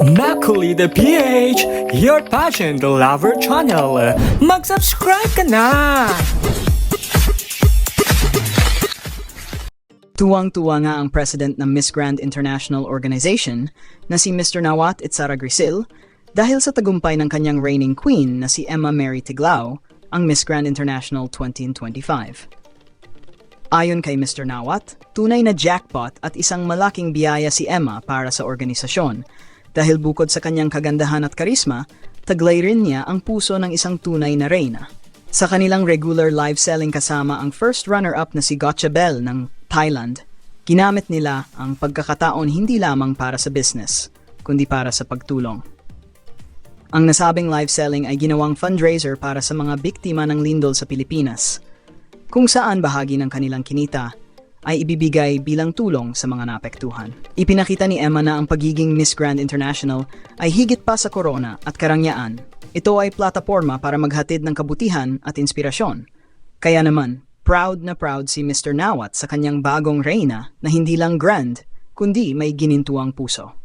Makuli the PH, your the lover channel. Mag-subscribe ka na! Tuwang-tuwa nga ang president ng Miss Grand International Organization na si Mr. Nawat Itzara Grisil dahil sa tagumpay ng kanyang reigning queen na si Emma Mary Tiglao, ang Miss Grand International 2025. Ayon kay Mr. Nawat, tunay na jackpot at isang malaking biyaya si Emma para sa organisasyon dahil bukod sa kanyang kagandahan at karisma, taglay rin niya ang puso ng isang tunay na reyna. Sa kanilang regular live selling kasama ang first runner-up na si Gotcha Bell ng Thailand, ginamit nila ang pagkakataon hindi lamang para sa business, kundi para sa pagtulong. Ang nasabing live selling ay ginawang fundraiser para sa mga biktima ng lindol sa Pilipinas, kung saan bahagi ng kanilang kinita ay ibibigay bilang tulong sa mga naapektuhan. Ipinakita ni Emma na ang pagiging Miss Grand International ay higit pa sa corona at karangyaan. Ito ay plataforma para maghatid ng kabutihan at inspirasyon. Kaya naman, proud na proud si Mr. Nawat sa kanyang bagong reyna na hindi lang grand, kundi may ginintuang puso.